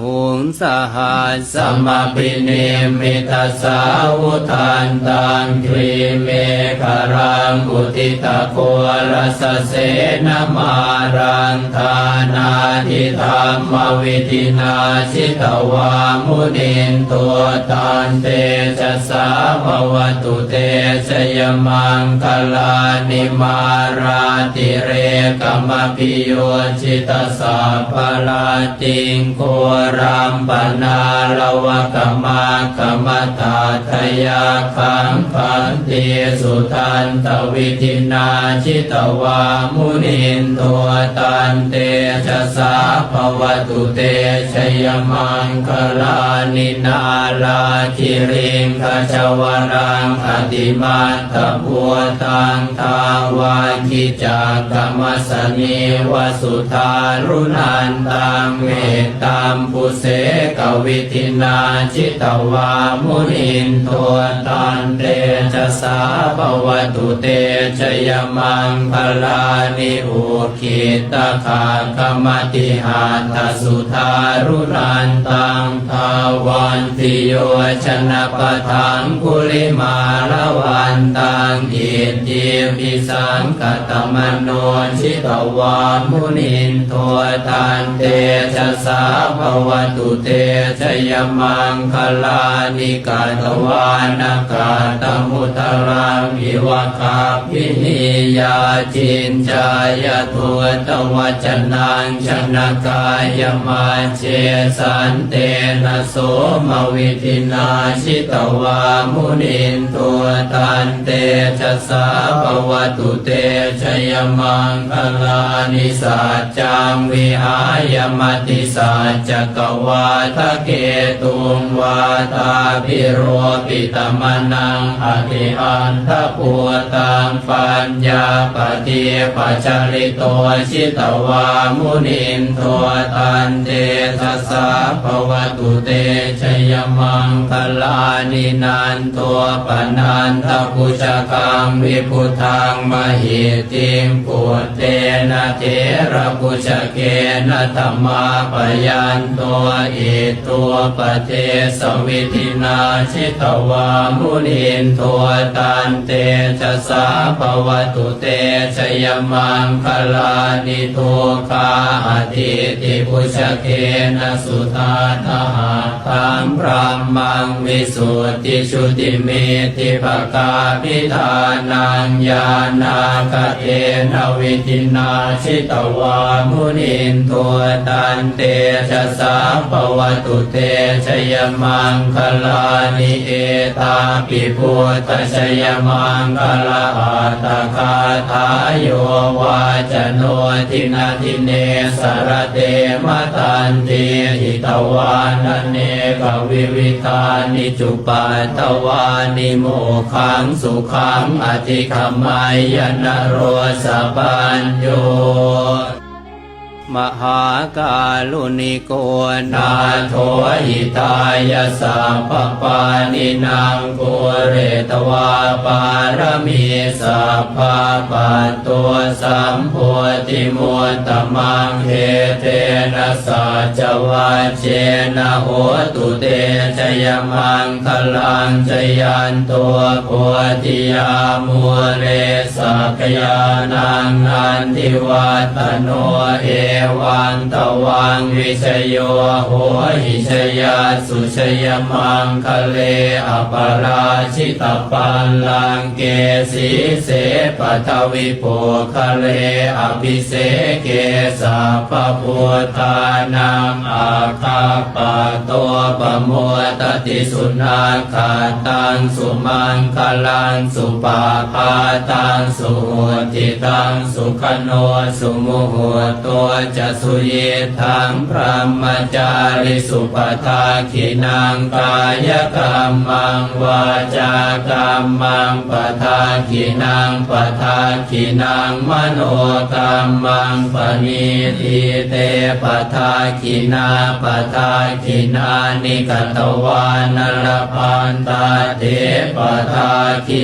หุงสหัสสมปิเนมิตาสาวุทานตังครีเมฆรังอุติตะโกรสเสนมารังทานาทิธรรมวิธินาชิตวามุนินตัวตานเตชะสาภวตุเตชยมังคลานิมาราติเรกมพิโยชิตสาภลาติงโครัมปนาลวะกมากมตาทยาคังคันติสุทันตวิธินาชิตวามุนินตัวตันเตชะสาภวตุเตชยมังคลานินาลาคิริงขจวรังอติมาตพัวตังทาวาคิจากกรรมสนีวสุธารุนันตังเมตตามปุเสกวิธินาจิตวามุนินตัวตันเตชะสาภวตุเตชยมังคลานิอุคิตาคากรรมติหาตสุธารุนันตังทาวันติโยชนะปะทังกุลิมาละวันตังอิทธิปิสังกตมโนชิตวามุนินตัวตันเตชะสาภวตุเตชยมังคลานิกาตวานากาตมุตรังอิวะคาพินิยาจินจายตัวตวัจนังชนกายมาเจสันเตนะโสมวิธินาชิตวามุนินตัวตันเตชะสาภวตุเตชยมังคลานิสัจจังวิหายมติสัจจกวาทะเกตุงวาตาพิโรปิตมนังอธิอันทปัวตังปัญญาปฏิปัจจริโตชิตวามุนินตัวตันเตชะสาภวตุเตชยมังคลานินันตัวปนันทปุจกังวิพุทังมหิติมปุเตนะเทระปุจเกนะธรรมาปยันตัวอิตัวปเทสวิธินาชิตวามุนินตัวตันเตชะสาภวตุเตชยมังคลานิโทคาอธิติปุชเกนะสุตาทหาตังพระมังวิสุทธิชุติเมติภกาพิธานังญาณาคเทนวิธินาชิตวามุนินตัวตันเตชะสาภวตุเตชยมังคลานิเอตาปิพุทธชยมังคลาอัตคาทายโยวาจโนทินาทิเนสรเตมตันเตหิตวานเนกวิวิธานิจุปัตตวานิโมขังสุขังอธิคมายนโรสปัญโย มหากาลุนิโกนาโทหิตายสัพพปานินางกุเรตวาปารมีสัพพปัตตัวสัมโพธิมุตตมังเฮเทนะสัจวัจเจนะโหตุเตชยมังคลังชยันตัวโพธิยามุเรสักยานังนันทิวัตโนเอวังตวังวิชโยโหหิชยาสุชยมังคะเลอปราชิตปัลลังเกสีเสปทวิโปคะเลอภิเสเกสัพพุทธานังอาคาปะตัวปะโมตติสุนาคาตังสุมังคลังสุปาพาตังสุหติตังสุขโนสุโมโหตัวจะสุเยทังพระมจาริสุปทาขินังกายกรรมังวาจากรรมังปทาขินังปทาขินังมโนกรรมังปณิทิเตปทาขินาปทาขินานิกตวานรพันตาเทปทาขิ